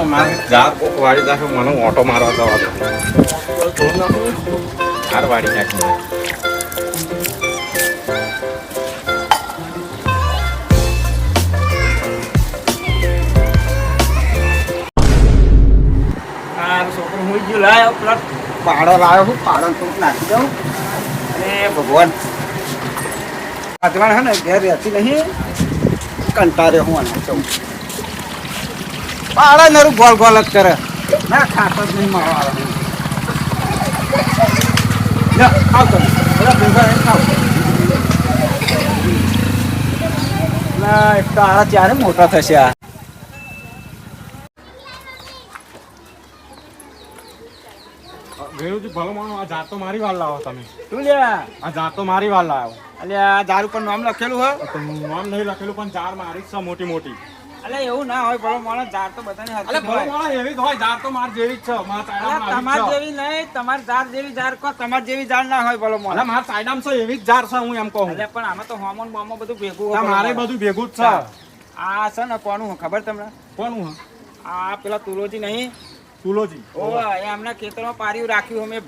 ને મારે. જા કોક વાળી જાકે મને ઓટો મારવા જવા દો. હાર વાળી નાખ. છોકરો હું ગયો? લાયો પેલા પાડો લાવ્યો હું પાડો થોડુંક નાખી દઉં. અને ભગવાન. આજવાન હે ને ઘેર રહેતી નહીં. કંટાળ્યો હું અને જઉં. પાડા નરું ગોલ ગોલ જ કરે. ના ખાતો જ નહીં મારો આવે જા, આવ તમે. બધા ભેગા રહીને ખાઓ. ના એક તો આ ચારે મોટા થશે આ. વેણુજી ભલો માનો આ જાતો મારી વાર લાવો તમે. શું લ્યા? આ જાતો મારી વાળ લાવો. અલ્યા દારૂ પર નામ લખેલું હોય નામ નહીં લખેલું પણ ચાર મારી છે મોટી મોટી. અલે એવું ના હોય ભલો માણસ ઝાડ તો બધાની અલે હરખી ભલો. એવી જ હોય જાત તો માર જેવી જ છે માર અલા, તમાર. જેવી નહીં તમાર ઝાડ જેવી ઝાડ કહો તમાર જેવી ઝાડ ના હોય ભલો અલે માણસ માર સાયડામાં છે એવી જ જાર છે હું એમ કહું. અલે પણ આમાં તો હોમોન બોમો બધું ભેગું હોય મારે બધું ભેગું જ છે. આ છે ને કોનું ખબર તમને? કોનું હે? આ પેલા તુલોજી નહીં. તુલોજી. ઓ એમના ખેતરમાં પાર્યું રાખ્યું અમે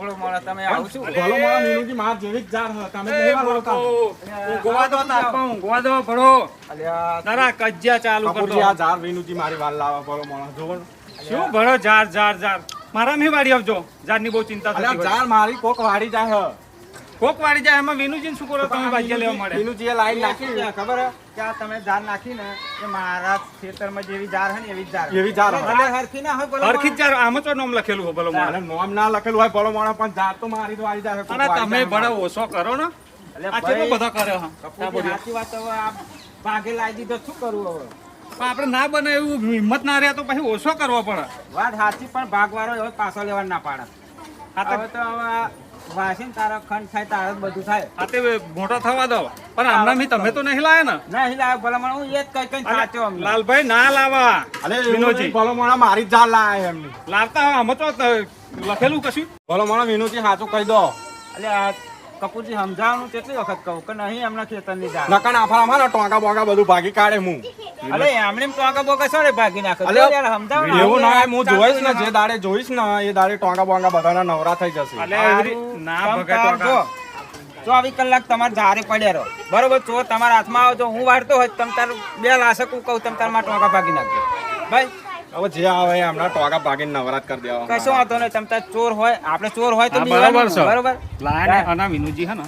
બોલો માણસ તમે આવું છું? ભલો માનો મીનુજી માર જેવી જ જાર છે તમે નહીં લાવતા ઊંઘવા દો તાપમાં ઊંઘવા દો ભરો અલ્યા તારા કજિયા ચાલુ કરતો કપૂરજી આ જાર વીનુજી મારી વાલ લાવા ભલો માનો જો શું ભરો જાર જાર જાર મારા મેં વાડી આવજો. જારની બહુ ચિંતા થતી. જાર મારી કોક વાડી જાય હે. કોક વાળી જાય એમાં વિનુજી શું કરો? તમે ભાગ્ય લેવા મળે. વિનુજી લાઈન નાખી. ખબર? કે આ તમે જાર નાખી ને એ મારા ખેતરમાં જેવી જાર હે ને એવી જાર ઝાડ એવી જાર એટલે હરખી ના હોય ભલો હરખી જાર આમાં તો નામ લખેલું હોય ભલો મારે નામ ના લખેલું હોય ભલો માણસ પણ જાર તો મારી તો વાળી જાય અને તમે જાય ઓછો કરો ને એટલે આ કેટલો બધા કરે હા. સાચી વાત હવે આ ભાગે લાવી દીધો શું કરવું હવે? પણ આપણે ના બને એવું હિંમત ના રહ્યા તો પછી ઓછો કરવો પડે. વાત સાચી પણ ભાગવાળો હવે પાછો લેવા ના પાડે. હવે તો હવે વાસીને તારા ખંડ થાય તારે બધું થાય. આ તે મોટા થવા દો. પણ હમણાં મી તમે તો નહીં લાયા ને? ના હિલા ભલામણ હું એ જ કઈ કઈ સાચો. લાલભાઈ ના લાવા. અરે વિનોજી. ભલો મારી જ જાર લાયા એમની. લાવતા હોય અમે તો લખેલું કશું? ભલો વિનોજી વિનુજી સાચું કહી દો. એટલે આ કપૂરજી સમજાવવાનું કેટલી વખત કહું કે નહીં એમના ખેતરની ઝાડ નકણ આફા અમારા ટોંકા બોંકા બધું ભાગી કાઢે હું. અલે એમને એમ તો સોરે ભાગી નાખો? યાર સમજાવો એવું ના હું જોઈશ ને જે દાડે જોઈશ ને એ દાડે ટોંકા બોંકા બધાના નવરા થઈ જશે. અલે ના ચોવીસ કલાક તમારે ઝારે પડ્યા રહો. બરોબર ચોર તમારા હાથમાં આવે તો હું વાળતો હોય તમ તાર બે લાશક હું કહું તમ તારમાં ટોકા ભાગી નાખજો. ભાઈ હવે જે આવે હમણાં ટોકા ભાગીને નવરાત કરી દેવા. કશો વાંધો નહીં તમ તાર ચોર હોય આપણે ચોર હોય તો બરાબર છે. બરોબર? લાયા ને આના વિનુજી હે ને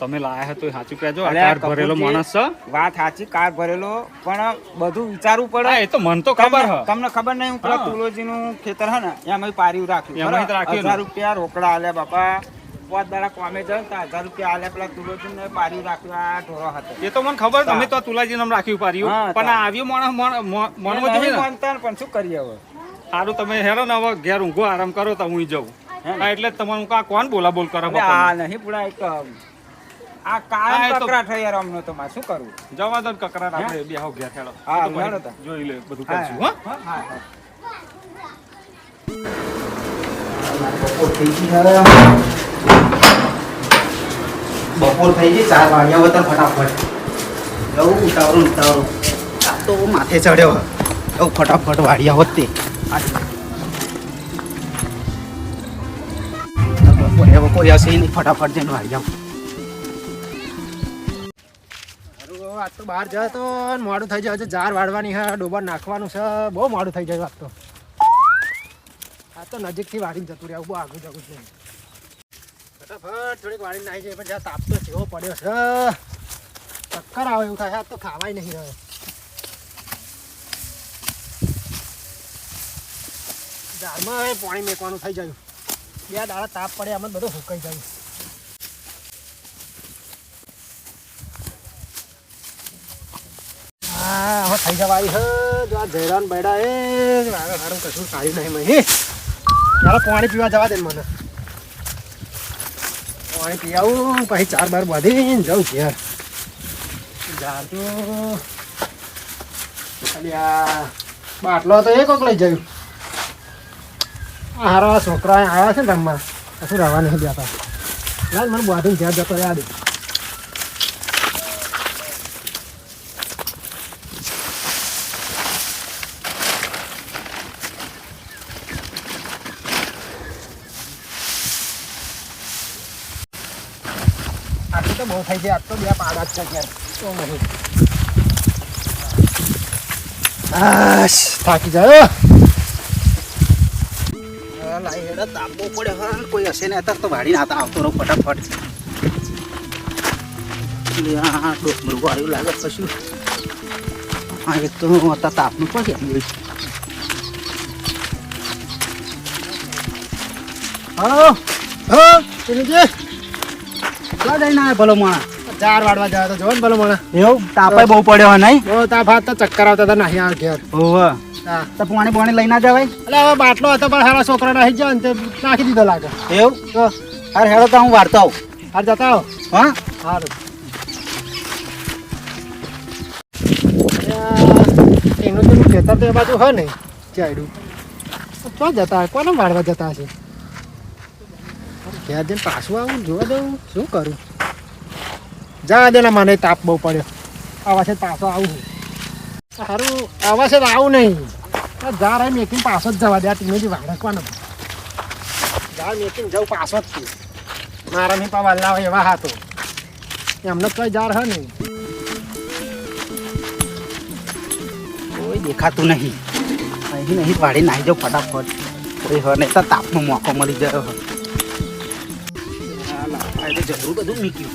તમે લાયા હે તો સાચું કહેજો આ કાર ભરેલો માણસ છે. વાત સાચી કાર ભરેલો પણ બધું વિચારવું પડે. એ તો મન તો ખબર તમને- તમને ખબર નહીં હું પેલા હા. તુલોજીનું ખેતર હે ને એમાં પાર્યું રાખ્યું. એમાં જ બરાબર? રાખ્યું ને. હજાર રૂપિયા રોકડા આલે બાપા. પાંચ દાડા કોમે જાય હજાર રૂપિયા આલ્યા પેલા તુલોજીને પાર્યું રાખ્યું આ ઢોરો હતો એ તો મને ખબર તમે તો તુલાજી નામ રાખ્યું પાર્યું પણ આવ્યું માણસ મનમાં જોઈએ માનતા પણ શું કરીએ હવે? સારું તમે હેરો ને હવે ઘેર ઊંઘો આરામ કરો તો હું જઉં. હે? હા, એટલે તમારું કા કોણ બોલા બોલ કરો આ નહીં પૂરા એક આ હા, તો- કકરા થઈ યાર અમને તો મારે શું કરવું? જવા દો કકરા આપણે બે હાવ ઘેર હેડો. હા, હેડો તા. જોઈ લે બધું કરશું હા, હા, હા. બપોર થઈ ગઈ હવે. બપોર થઈ ગઈ, ચાર વાગ્યા હોય ફટાફટ. જવું ઉતાવળું ઉતાવળું આ તો માથે ચડ્યો. જવું ફટાફટ વાળ્યા હોત તે. બપોરે બપોરે હશે નહીં, ફટાફટ જઈને વાડિયા આજ તો બહાર જાય તો મોડું થઈ જાય જાર વાળવાની છે, ડોબર નાખવાનું છે. બહુ મોડું થઈ જાય આજ તો. આ તો નજીકથી વાળીને જતું રહેવું બહુ આગળ જવું જ તાપ તો જેવો પડ્યો છે. ચક્કર આવે એવું થાય ખાવાય નહીં રહ્યો હવે પાણી મેકવાનું થઈ જાય બે દાડા તાપ પડે, આમાં બધું સુકાઈ જાય હા, હવે થઈ જવા આવી હે જો આ જયરાન બેડા એ હારું કશું કાઢ્યું નહીં મહી ચાલો પાણી પીવા જવા દે મને. પાણી પી આવું, પછી ચાર બાર બાંધીને જાઉં ઘેર. જાતું. ખાલી આ બાટલો તો એક લઈ જયું. આ હારા છોકરા આવ્યા છે ને રમવા. શું રહેવાનું છે લાલ મને બાંધીને ઘેર જતો યાદ આટલું તો બહુ થઈ જાય, આજ તો બે પાડા જ છે આશ, થાકી જાય લાઈ હેડે, તાપવો પડે, હા. કોઈ હશે ને અત્યારે તો વાડીને આતા આવતો રહો ફટાફટ. ડોકમરું વાળ્યું લાગે કશું હા તો અત્યારે તાપનું પણ કેમ હા હા ભલો માણા. ચાર વાડવા જાય તો જોવો ને ભલો મને એવું? તાપાય બહુ પડ્યો હોય નહીં? બહુ તાપ હાથ તો ચક્કર આવતા હતા નહીં આવે ઘેર. ઓવે તો પાણી પાણી લઈ ના જવાય એટલે હવે બાટલો હતો પણ હારા છોકરા નાખી જાય ને નાખી દીધો લાગે. એવું? તો અરે હેડો તો હું વાર્તા આવું. હાર જતા આવો. હા? સારું એનું તો ખેતર તો એ બાજુ હોય ને ચાડ્યું ક્યાં જતા કોને વાળવા જતા હશે? ઘેર જઈને પાછું આવું, જોવા દઉં, શું કરું? જા દેના મને તાપ બહુ પડ્યો. આવા છે પાછો આવું સારું, આવા છે આવું નહીં. જા રહી મેકિંગ પાછો જ જવા દે. આ ટીનો જે વાળકવાનો જા મેકિંગ જવું પાછો જ મારા નહીં પવા લાવે એવા હાથો. એમને કઈ જાર હે નહીં. કોઈ દેખાતું નહીં. અહીં નહીં વાડી નાહી જાઉં ફટાફટ. કોઈ હોય નહીં તાપનો મોકો મળી જાય. હવે. તો જબરું બધું બધું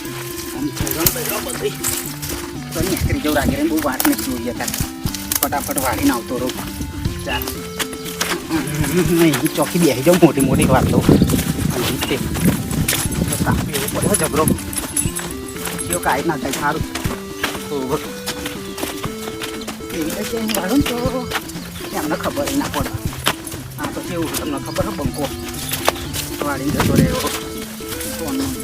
તો નીકળી જાઉં રાગી બહુ વાત નથી જોઈએ ફટાફટ વાળીને આવતો રહો ચાલ અહીં ચોકી બેસી જાઉં મોટી મોટી વાતો અહીં તે તો તાપ એવો પડ્યો જબરો જો કાંઈ ના થાય સારું ઓહો. એવી રીતે તો એમને ખબર ના પડે આ તો કેવું તમને ખબર બંકો વાળીને જતો રહ્યો સોનું.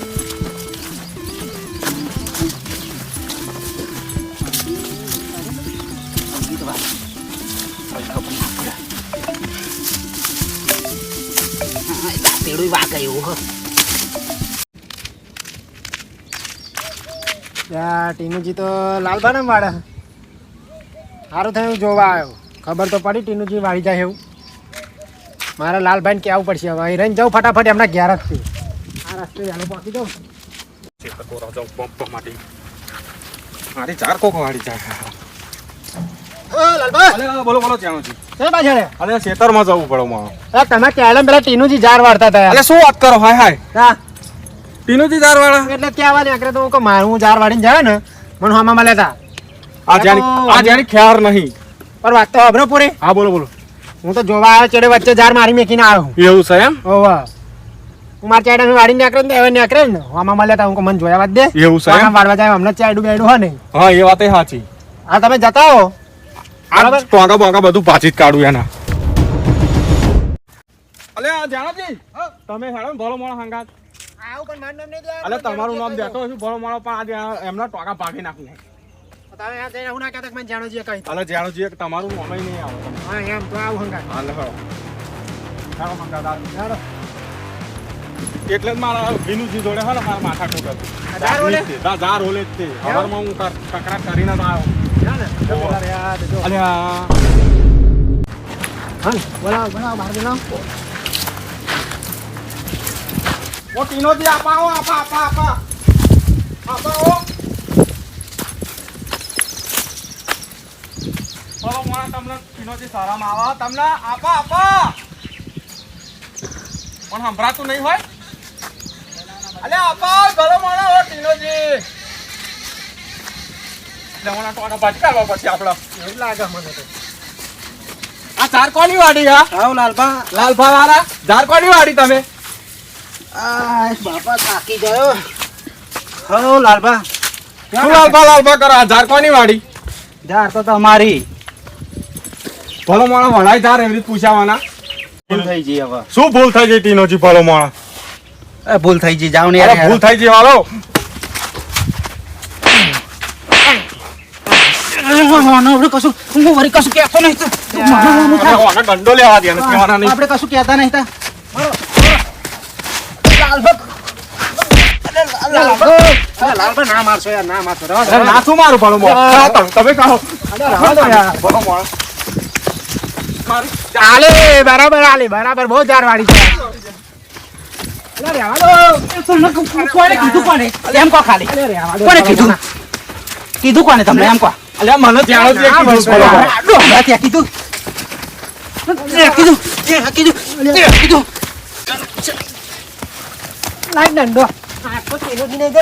હા, દાંતેડું વાગે એવું હે. ટીનુજી તો લાલભાને વાળે સારું થયું જોવા આવ્યો. ખબર તો પડી ટીનુજી વાળી જાય એવું. મારે લાલભાઈને કહેવું પડશે હવે. અહીં રહીને જાઉં ફટાફટ એમના ઘેર જ આ રસ્તે વહેલો પહોંચી જાઉં. મારી ચાર કોકો વાળી ચાર લાલભાઈ. બોલો બોલો જાણો છું કઈ પાછળ. અલે ખેતરમાં જવું પડે મારો અરે તમે ક્યારે પેલા ટીનુજી જાર વાળતા હતા અલે શું વાત કરો? હાય હાય. હા. ટીનુજી ચાર વાળા? એટલે કહેવા નીકળે તો હું મારું જાર વાળીને જાય ને મને હમા મળ્યા હતા આ જાણી આ જાણી ખ્યાર નહીં. પણ વાત તો અભરો પૂરી. હા બોલો બોલો. હું તો જોવા આવ્યો ચેડે વચ્ચે જાર મારી મેકીને આવ્યો એવું છે એમ? ઓવા હું મારા ચાયડા વાડીને નીકળે ને હવે નીકળે ને. હમા મળ્યા હતા હું મને જોયા વાત દે. એવું છે વાળવા જાય હમણાં ચાયડું બેડું હોય ને. હા એ વાત સાચી. આ તમે જતા હો. આ. ટોંકા બોંકા બધું પાછી જ કાઢું એના. અલે જાણોજી તમે હેડો ભલો મોળો હંગાત. આવું પણ નામ નહીં અલે તમારું નામ દેતો હશું ભલો મોળો પણ આજે આ એમના ટોંકા ભાગી નાખું. અલે જાણોજી તમારું નામ નહીં આવે. એમ તો આવું હંગાત. હાલે હંગાત એટલે જ મારા વિનુજી જોડે હે ને મારા માથા ટોક હતું આ ઝાડ ઓલે? ઓલે જ તે. હવારમાં હું કર- કરીને જ આવ્યો ચાલે તો પેલા રે આ જો. અલે આ હા બોલાવો બોલાવો બહાર બોલાવો ઓ ટીનોજી આપા આવો આપા આપા આપા. આપા ઓ બોલો મોણા તમને ટીનોજી સારામાં આવા? તમને આપા આપા. પણ સંભળાતું નહીં હોય. અલે આપા ભલો માણો હો ટીનોજી. લેવાના ટોકા ભાજી પછી આપણે. એવું લાગે મને તો. આ ચાર કોની વાડી હા આવ લાલભા. લાલભા વાળા ચાર કોની વાડી તમે? આ બાપા થાકી ગયો. હો લાલભા. શું લાલભા લાલભા કરો? આ કોની વાડી? ઝાર તો તમારી. ભલો માણો વડાઈ ધાર એવી રીત પૂછાવાના. ભૂલ થઈ ગઈ હવે. શું ભૂલ થઈ ગઈ ટીનોજી ભલો મોણા એ ભૂલ થઈ ગઈ જાવ ને યાર ભૂલ થઈ ગઈ વાળો આપણે કશું કહેતો નહીં લેવા દે ને આપણે કશું કહેતા નહીં મારશો યાર ના મારશો. શું મારું ભલો તમે- કહો. યાર આલે બરાબર આલે બરાબર બહુ જાર વાળી છે કીધું કોને એમ કહો ખાલી. અરે રહેવા દો કોને કીધું? કીધું કોને તમને એમ કહો અલ્યા મને કીધું. કીધું કીધું કીધું. ત્યાં કીધું લાઈ દંડો તો તેનો જ નહીં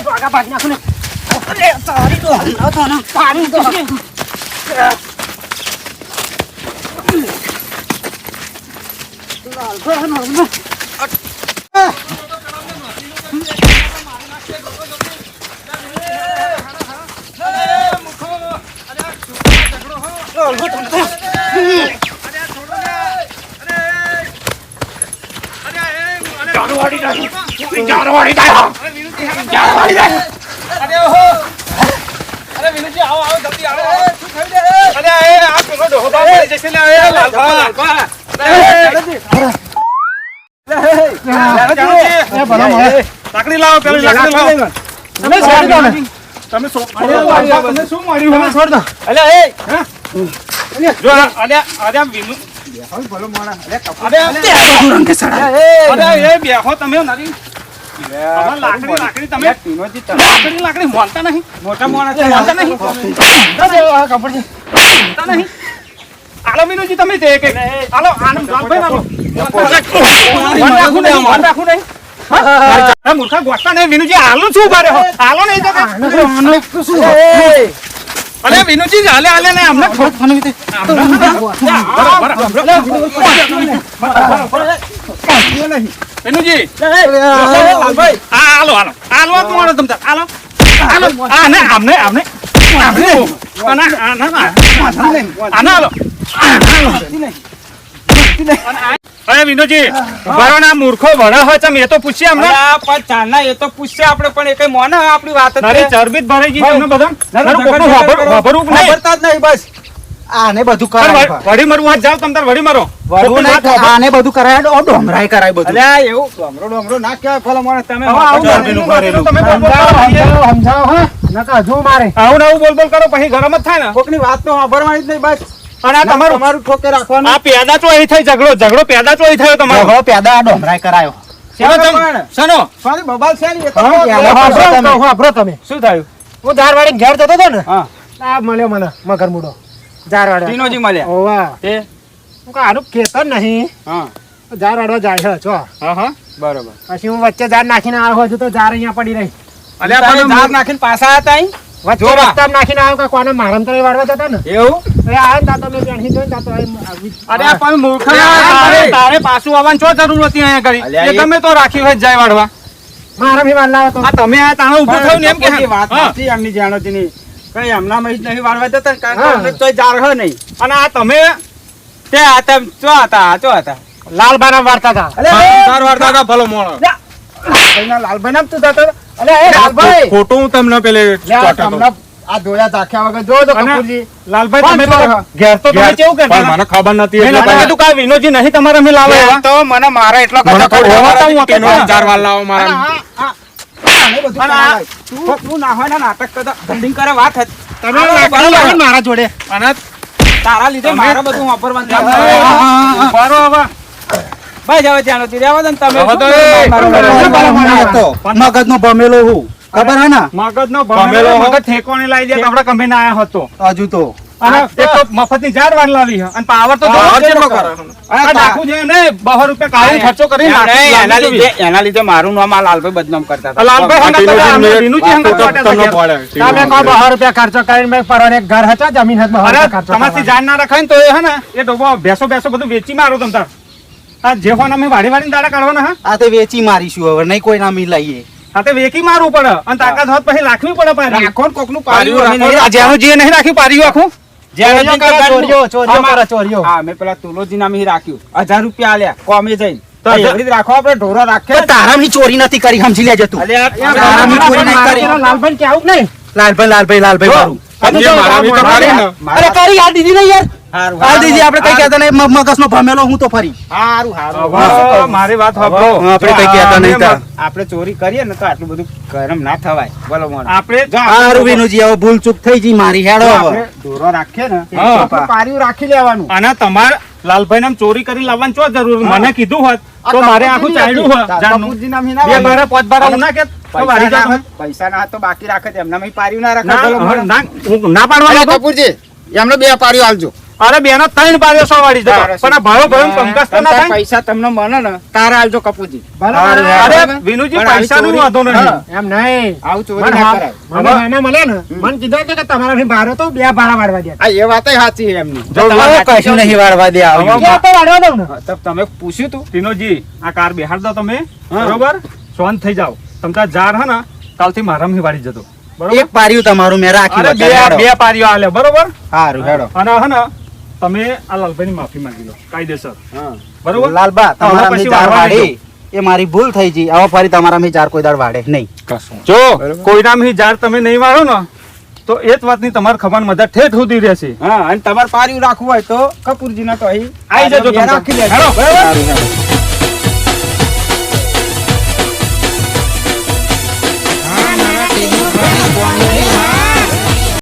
આગા પાડી નાખું ને અરે તારી ડોહા ન થો ને પાડી દો અરે આ પેલો ડોહો જશે ને, લાલભા, લાલભા. એ ભલો મળે. લાકડી લાવો પેલી લાકડી લાવો. તમે છોડી દો ને તમે શું શું માર્યું તમે છોડ દો અલ્યા એ. જો અલ્યા અલ્યા વિનુ ભલો મોણા અલ્યા બધું રંગે સડા અલ્યા એ બેહો તમે નરી. લાકડી લાકડી તમે લાકડી લાકડી મોનતા નહીં. મોટા મોણા નહીં. કપડ નહીં. આલો મિનુજી તમે જે કે આલો આનંદ આલો મોન રાખું નહીં? મૂર્ખા ગોઠતા નહીં વિનુજી આલો શું બારે આલો નહીં તો શું અરે વિનુજી હાલે હાલે ને અમને વિનુજી હાલો હાલો હાલો તમારો મોણો તમ તાર હાલો હાલો આને આમને આમને આમને આના આના આના હાલો અરે વિનોજી મારો નામ મૂર્ખો ભરા. હોય તમે એ તો પૂછીએ અમને પણ ચાલના એ તો પૂછશે આપણે પણ એ કઈ મોને આપણી વાત જ તારી ચરબી જ ભરાઈ ગઈ તમને બધા. કોકનું. વાપરવું જ નહીં. વાપરતા જ નહીં બસ. આને બધું કરાય વ- વળી મરવું જાવ તો જાઓ વળી મરો. વળવું નહીં આને બધું કરાય ડો- ડોમરાય કરાય બધું. અલ્યા એવું? ડોમરો ડોમરો ના તમે. સમજાવો હા. મારે આવું ને આવું બોલ બોલ કરો પછી ગરમ જ થાય ને. કોકની વાત તો સાંભળવાની જ નહીં બસ. અને આ તમારું તમારું ઠોકે રાખવાનું. આ પેદા ચોઈ થઈ ઝઘડો ઝઘડો પેદા ચોઈ થયો તમારો. ડોહો પેદા ડોમરાય કરાયો. શેનો? સોરી બબાલ છે ને તો તમે. વાપરો તમે. શું થયું? હું ધારવાડી ઘેર જતો હતો ને હા. આ મળ્યો મને મગર મૂડો. ધારવાડે. ટીનોજી મળ્યા. ઓવા તે? હું કા આનું ખેતર નહીં. હા. ધારવાડો જાય છે છો હા હા. બરોબર. પછી હું વચ્ચે ઝાડ નાખીને આવ્યો છું તો ઝાડ અહીંયા પડી રહી. અલ્યા પણ ઝાડ નાખીને પાછા હતા અહીં? વચ્ચે. નાખીને આવ્યો કે કોને મારમ તો વાળવા જતા ને? એવું? અરે પણ મૂર્ખા તારે. પાછું આવવાની શું જરૂર હતી અહીંયા કરી એ એ- તો રાખ્યું હોય જાય વાળવા. મારા ભી વાર લાવો તમે આ તાણો ઊભું થયું ને એમ કે વાત હા. નથી એમની જાણોતીની. કઈ હમણાં જ નહીં વાળવા જતા કારણ કે હા. જાર હે નહીં. અને આ તમે તે આ તેમ ચો હતા ચો હતા? લાલબાના વાર્તા હતા. અલે વાળતા હતા ભલો મોણો. લાલભાઈ નામ તું થતો અરે લાલભાઈ. ખોટું હું તમને પેલે તમને આ ધોળા તાખ્યા વગર જો તો કપૂરજી લાલભાઈ તમે તો? ઘેર તો તમે કેવું કરતા પણ મને ખબર નથી એટલે મને કીધું કા વિનોજી નહીં તમારે મે લાવે તો મને મારા એટલો મને કશો ખબર ખબર હું. હતો ચાર વાર લાવો મારા. તું તું ના હોય ને નાટક કરતા ધંધિંગ કરે વાત હતી. તમે મારા જોડે અને તારા લીધે મારે બધું વાપરવાનું ચાલુ. બરો હવે. ભાઈ જાવ ત્યાં નથી રહેવા દે ને તમે હવે હવે. મગજ નો ભમેલો હું ખબર હે ને? મગજ નો ભમેલો મગજ ઠેકોણે લાવી દે તો આપણે કમે ના આયા હતો. હજુ તો. અને એક તો મફતની ચાર વાર લાવી છે અને પાવર તો પાવર કેટલો કેટલો કરે? કરે આ નાખવું જોઈએ ને બસો રૂપિયા કાઢીને ખર્ચો કરીને એના- નાખવું એના લાવવું લીધે એના લીધે મારું નામ આ લાલભાઈ બદનામ કરતા હતા. લાલભાઈ હંગાત તો આ ટીનોજી વિનુજી હંગાત તો વાટ્યા તમને પડે તમે કહો બસો રૂપિયા ખર્ચો કરીને મેં પરવાને એક ઘર હતા જમીન હતી ખર્ચો કરવાનો. ના રખાય ને તો એ હે ને એ ડોબો ભેંસો ભેંસો બધું વેચી મારો તમ તાર. આ જે હોય ને અમે વાડી વાડીને દાડા કાઢવાના હા. આ તે વેચી મારીશું હવે નહીં કોઈ ના મિલાઈએ તે વેકી મારવું પડે અને તાકાત હોત પછી રાખવી પડે પાછી રાખો કોકનું પાર્યું જેનું જે નહીં રાખ્યું પાર્યું આખું લાલભાઈ લાલભાઈ લાલભાઈ અરે કરી યાર દીદી ને યાર? હાલ દીદી આપણે કઈ કહેતા નહીં મગજ નો ભમેલો હું તો ફરી. હારું, હારું. હવે મારી વાત સાંભળો આપણે કઈ કહેતા નહીં તાર. આપણે ચોરી કરીએ ને તો આટલું બધું ગરમ ના થવાય. બોલો મોણ આપણે હારું વિનુજી હવે ભૂલ ચૂક થઈ ગઈ મારી હેડો હવે. રાખીએ ને પાર્યું રાખી લેવાનું. અને તમારે લાલભાઈ ચોરી કરી લાવવાની શું જરૂર? મને કીધું હોત તો મારે આખું ચાલ્યું હોત. જાનનું. નામ હિના બે. બારા પાંચ બારા ઉના કે પૈસા ના તો બાકી રાખે છે. એમનામાં પાર્યું ના રાખે. ના પાડવા હવે ના હું ના પાડવાનો અરે એમને બે પાર્યું આલજો. અરે બેનો ત્રણ પાડ્યો વાળી જતો પણ આ ભયો કંકાસ તો ના થાય? પૈસા તમને મને ને તારા આલજો. યાર. અરે વિનુજી પૈસા નું વાંધો નહીં. એમ નહીં. આવું ચોરી ના કરાય. મને નાના મળે ને મને કીધું કે તમારા તમારાથી બહાર તો બે ભાડા વાળવા દે. આ એ વાત સાચી એમની. જો તમારે કશું નહીં વાળવા દે બે તો વાળવા દઉં ને. તમે પૂછ્યું તું? વિનુજી આ કાર બેહાડ દો તમે. બરોબર? શાંત થઈ જાઓ. તમતા જાર હે ને કાલથી મારામથી વાળી જતો બરોબર? એક પાર્યું તમારું મેં રાખ્યું બે. બે પારીઓ આલે બરોબર? સારું હેડો. અને હે ને તમે આ લાલભાઈની માફી માંગી લો. કાયદેસર. બરોબર? લાલબા તમારા પછી ચાર વાળવા એ મારી ભૂલ થઈ ગઈ આવા ફરી તમારા ચાર કોઈ દાડ વાડે નહીં. જો. બરોબર. કોઈનામથી જાર તમે નહીં વાળો ને તો એ જ વાતની તમારે ખબર મજા ઠેઠ સુધી રહેશે. હા અને તમારે પાર્યું રાખવું હોય તો કપૂરજી ના તો અહીં આવી જજો રાખી લેજો.